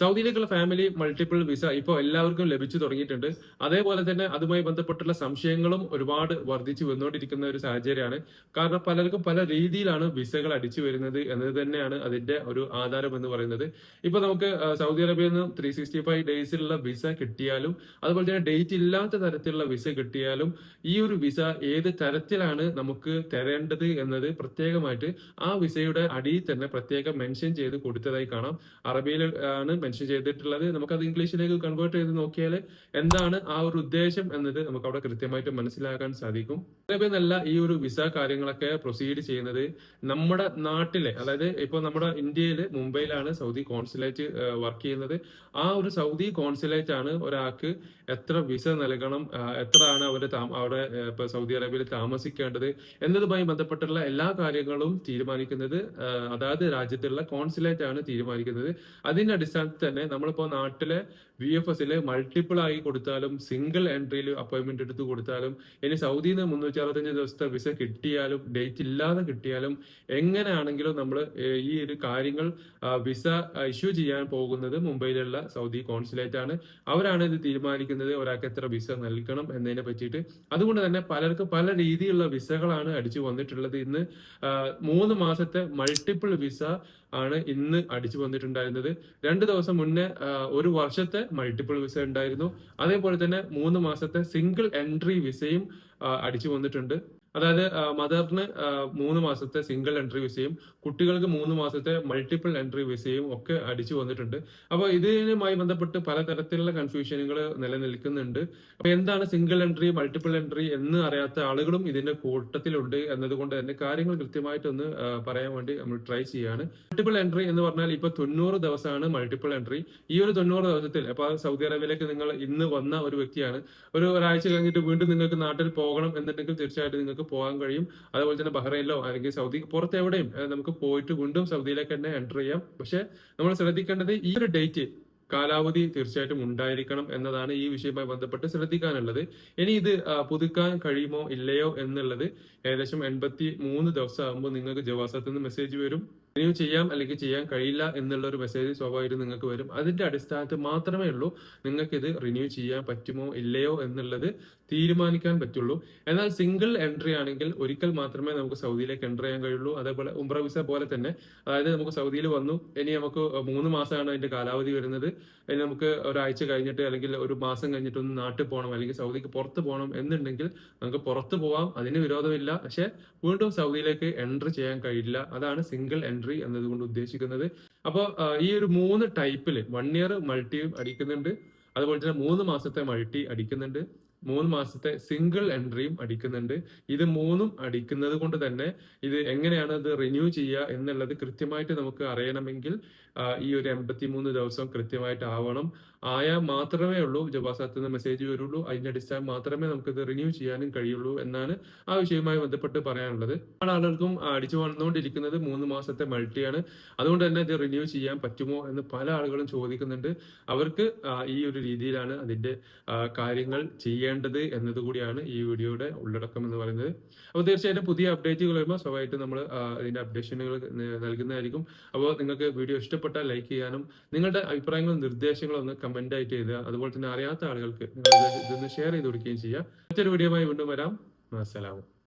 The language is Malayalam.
സൗദിയിലേക്കുള്ള ഫാമിലി മൾട്ടിപ്പിൾ വിസ ഇപ്പോൾ എല്ലാവർക്കും ലഭിച്ചു തുടങ്ങിയിട്ടുണ്ട്. അതേപോലെ തന്നെ അതുമായി ബന്ധപ്പെട്ടുള്ള സംശയങ്ങളും ഒരുപാട് വർദ്ധിച്ചു വന്നുകൊണ്ടിരിക്കുന്ന ഒരു സാഹചര്യമാണ്. കാരണം പലർക്കും പല രീതിയിലാണ് വിസകൾ അടിച്ചു വരുന്നത് എന്നത് തന്നെയാണ് അതിന്റെ ഒരു ആധാരം എന്ന് പറയുന്നത്. ഇപ്പൊ നമുക്ക് സൗദി അറേബ്യയിൽ നിന്ന് ത്രീ സിക്സ്റ്റി ഫൈവ് ഡേയ്സിലുള്ള വിസ കിട്ടിയാലും അതുപോലെ തന്നെ ഡേറ്റ് ഇല്ലാത്ത തരത്തിലുള്ള വിസ കിട്ടിയാലും ഈ ഒരു വിസ ഏത് തരത്തിലാണ് നമുക്ക് തരേണ്ടത് എന്നത് പ്രത്യേകമായിട്ട് ആ വിസയുടെ അടിയിൽ തന്നെ പ്രത്യേകം മെൻഷൻ ചെയ്ത് കൊടുത്തതായി കാണാം. അറബിയിൽ ആണ് മെൻഷൻ ചെയ്തിട്ടുള്ളത്. നമുക്കത് ഇംഗ്ലീഷിലേക്ക് കൺവേർട്ട് ചെയ്ത് നോക്കിയാൽ എന്താണ് ആ ഒരു ഉദ്ദേശം എന്നത് നമുക്ക് അവിടെ കൃത്യമായിട്ട് മനസ്സിലാക്കാൻ സാധിക്കും. അതേപോലെ നല്ല ഈ ഒരു വിസ കാര്യങ്ങളൊക്കെ പ്രൊസീഡ് ചെയ്യുന്നത് നമ്മുടെ നാട്ടിലെ അതായത് ഇപ്പോൾ നമ്മുടെ ഇന്ത്യയിൽ മുംബൈയിലാണ് സൗദി കോൺസുലേറ്റ് വർക്ക് ചെയ്യുന്നത്. ആ ഒരു സൗദി കോൺസുലേറ്റ് ആണ് ഒരാൾക്ക് എത്ര വിസ നൽകണം എത്രയാണ് അവർ അവിടെ ഇപ്പൊ സൗദി അറേബ്യയിൽ താമസിക്കേണ്ടത് എന്നതുമായി ബന്ധപ്പെട്ടുള്ള എല്ലാ കാര്യങ്ങളും തീരുമാനിക്കുന്നത് അതായത് രാജ്യത്തുള്ള കോൺസുലേറ്റ് ആണ് തീരുമാനിക്കുന്നത്. അതിന്റെ അടിസ്ഥാനത്തിൽ തന്നെ നമ്മളിപ്പോ നാട്ടിലെ വി എഫ് എസിൽ മൾട്ടിപ്പിൾ ആയി കൊടുത്താലും സിംഗിൾ എൻട്രിയിൽ അപ്പോയിന്റ്മെന്റ് എടുത്ത് കൊടുത്താലും ഇനി സൗദിയിൽ നിന്ന് മുന്നൂറ്റി അറുപത്തഞ്ച് ദിവസത്തെ വിസ കിട്ടിയാലും ഡേറ്റ് ഇല്ലാതെ കിട്ടിയാലും എങ്ങനെയാണെങ്കിലും നമ്മൾ ഈ ഒരു കാര്യങ്ങൾ വിസ ഇഷ്യൂ ചെയ്യാൻ പോകുന്നത് മുംബൈയിലുള്ള സൗദി കോൺസുലേറ്റ് ആണ്. അവരാണ് ഇത് തീരുമാനിക്കുന്നത് ഒരാൾക്ക് എത്ര വിസ നൽകണം എന്നതിനെ പറ്റിയിട്ട്. അതുകൊണ്ട് തന്നെ പലർക്കും പല രീതിയിലുള്ള വിസകളാണ് അടിച്ചു വന്നിട്ടുള്ളത്. ഇന്ന് മൂന്ന് മാസത്തെ മൾട്ടിപ്പിൾ വിസ ആണ് ഇന്ന് അടിച്ചു വന്നിട്ടുണ്ടായിരുന്നത്. രണ്ട് ദിവസം മുന്നേ ഒരു വർഷത്തെ മൾട്ടിപ്പിൾ വിസ ഉണ്ടായിരുന്നു. അതേപോലെ തന്നെ മൂന്ന് മാസത്തെ സിംഗിൾ എൻട്രി വിസയും അടിച്ചു വന്നിട്ടുണ്ട്. അതായത് മദറിന് മൂന്ന് മാസത്തെ സിംഗിൾ എൻട്രി വിസയും കുട്ടികൾക്ക് മൂന്ന് മാസത്തെ മൾട്ടിപ്പിൾ എൻട്രി വിസയും ഒക്കെ അടിച്ചു വന്നിട്ടുണ്ട്. അപ്പോൾ ഇതിനുമായി ബന്ധപ്പെട്ട് പലതരത്തിലുള്ള കൺഫ്യൂഷനുകൾ നിലനിൽക്കുന്നുണ്ട്. അപ്പൊ എന്താണ് സിംഗിൾ എൻട്രി മൾട്ടിപ്പിൾ എൻട്രി എന്ന് അറിയാത്ത ആളുകളും ഇതിന്റെ കൂട്ടത്തിലുണ്ട് എന്നതുകൊണ്ട് തന്നെ കാര്യങ്ങൾ കൃത്യമായിട്ടൊന്ന് പറയാൻ വേണ്ടി നമ്മൾ ട്രൈ ചെയ്യാണ്. മൾട്ടിപ്പിൾ എൻട്രി എന്ന് പറഞ്ഞാൽ ഇപ്പൊ തൊണ്ണൂറ് ദിവസമാണ് മൾട്ടിപ്പിൾ എൻട്രി ഈ ഒരു തൊണ്ണൂറ് ദിവസത്തിൽ അപ്പൊ സൗദി അറേബ്യയിലേക്ക് നിങ്ങൾ ഇന്ന് വന്ന ഒരു വ്യക്തിയാണ്. ഒരു ഒരാഴ്ച കഴിഞ്ഞിട്ട് വീണ്ടും നിങ്ങൾക്ക് നാട്ടിൽ പോകണം എന്നുണ്ടെങ്കിൽ തീർച്ചയായിട്ടും നിങ്ങൾക്ക് പോകാൻ കഴിയും. അതുപോലെ തന്നെ ബഹ്റൈനിലോ അല്ലെങ്കിൽ സൗദി പുറത്ത് എവിടെയും നമുക്ക് പോയിട്ട് വീണ്ടും സൗദിയിലേക്ക് തന്നെ എന്റർ ചെയ്യാം. പക്ഷെ നമ്മൾ ശ്രദ്ധിക്കേണ്ടത് ഈ ഒരു ഡേറ്റ് കാലാവധി തീർച്ചയായിട്ടും ഉണ്ടായിരിക്കണം എന്നതാണ് ഈ വിഷയവുമായി ബന്ധപ്പെട്ട് ശ്രദ്ധിക്കാനുള്ളത്. ഇനി ഇത് പുതുക്കാൻ കഴിയുമോ ഇല്ലയോ എന്നുള്ളത് ഏകദേശം എൺപത്തി മൂന്ന് ദിവസം ആകുമ്പോൾ നിങ്ങൾക്ക് ജവാസത്തിൽ നിന്ന് മെസ്സേജ് വരും. ഇനിയും ചെയ്യാം അല്ലെങ്കിൽ ചെയ്യാൻ കഴിയില്ല എന്നുള്ള ഒരു മെസ്സേജ് സ്വാഭാവികം നിങ്ങൾക്ക് വരും. അതിന്റെ അടിസ്ഥാനത്തിൽ മാത്രമേ ഉള്ളൂ നിങ്ങൾക്ക് ഇത് റിന്യൂ ചെയ്യാൻ പറ്റുമോ ഇല്ലയോ എന്നുള്ളത് തീരുമാനിക്കാൻ പറ്റുള്ളൂ. എന്നാൽ സിംഗിൾ എൻട്രി ആണെങ്കിൽ ഒരിക്കൽ മാത്രമേ നമുക്ക് സൗദിയിലേക്ക് എന്റർ ചെയ്യാൻ കഴിയുള്ളൂ. അതേപോലെ ഉംറ വിസ പോലെ തന്നെ. അതായത് നമുക്ക് സൗദിയിൽ വന്നു. ഇനി നമുക്ക് മൂന്ന് മാസമാണ് അതിന്റെ കാലാവധി വരുന്നത്. നമുക്ക് ഒരാഴ്ച കഴിഞ്ഞിട്ട് അല്ലെങ്കിൽ ഒരു മാസം കഴിഞ്ഞിട്ട് ഒന്ന് നാട്ടിൽ പോകണം അല്ലെങ്കിൽ സൗദിക്ക് പുറത്ത് പോകണം എന്നുണ്ടെങ്കിൽ നമുക്ക് പുറത്ത് പോവാം അതിന് വിരോധമില്ല. പക്ഷെ വീണ്ടും സൗദിയിലേക്ക് എൻട്രി ചെയ്യാൻ കഴിയില്ല. അതാണ് സിംഗിൾ എൻട്രി എന്നതുകൊണ്ട് ഉദ്ദേശിക്കുന്നത്. അപ്പോൾ ഈ ഒരു മൂന്ന് ടൈപ്പിൽ വൺ ഇയർ മൾട്ടി അടിക്കുന്നുണ്ട്. അതുപോലെ തന്നെ മൂന്ന് മാസത്തെ മൾട്ടി അടിക്കുന്നുണ്ട്. മൂന്ന് മാസത്തെ സിംഗിൾ എൻട്രിയും അടിക്കുന്നുണ്ട്. ഇത് മൂന്നും അടിക്കുന്നത് കൊണ്ട് തന്നെ ഇത് എങ്ങനെയാണ് അത് റിന്യൂ ചെയ്യുക എന്നുള്ളത് കൃത്യമായിട്ട് നമുക്ക് അറിയണമെങ്കിൽ ഈ ഒരു എൺപത്തി മൂന്ന് ദിവസം കൃത്യമായിട്ട് ആവണം. ആയാൽ മാത്രമേ ഉള്ളൂ ജവാസാത്തിൽ നിന്ന് മെസ്സേജ് വരുള്ളൂ. അതിന്റെ അടിസ്ഥാനം മാത്രമേ നമുക്ക് ഇത് റിന്യൂ ചെയ്യാനും കഴിയുള്ളൂ എന്നാണ് ആ വിഷയവുമായി ബന്ധപ്പെട്ട് പറയാനുള്ളത്. പല ആളുകൾക്കും അടിച്ചു വന്നുകൊണ്ടിരിക്കുന്നത് മൂന്ന് മാസത്തെ മൾട്ടിയാണ് അതുകൊണ്ട് തന്നെ ഇത് റിന്യൂ ചെയ്യാൻ പറ്റുമോ എന്ന് പല ആളുകളും ചോദിക്കുന്നുണ്ട്. അവർക്ക് ഈ ഒരു രീതിയിലാണ് അതിന്റെ കാര്യങ്ങൾ ചെയ്യേണ്ടത്. എന്നതുകൂടിയാണ് ഈ വീഡിയോയുടെ ഉള്ളടക്കം എന്ന് പറയുന്നത്. അപ്പോൾ തീർച്ചയായിട്ടും പുതിയ അപ്ഡേറ്റുകൾ വരുമ്പോൾ സ്വാഭാവികമായിട്ടും നമ്മൾ അതിന്റെ അപ്ഡേഷനുകൾ നൽകുന്നതായിരിക്കും. അപ്പോൾ നിങ്ങൾക്ക് വീഡിയോ ഇഷ്ടപ്പെട്ടാൽ ലൈക്ക് ചെയ്യാനും നിങ്ങളുടെ അഭിപ്രായങ്ങളും നിർദ്ദേശങ്ങളും ഒന്ന് കമന്റ് ആയിട്ട് എഴുതുക. അതുപോലെ തന്നെ അറിയാത്ത ആളുകൾക്ക് നിങ്ങൾ ഇതൊന്ന് ഷെയർ ചെയ്ത് കൊടുക്കുകയും ചെയ്യുക. മറ്റൊരു വീഡിയോയുമായി വീണ്ടും വരാം. അസ്സലാമു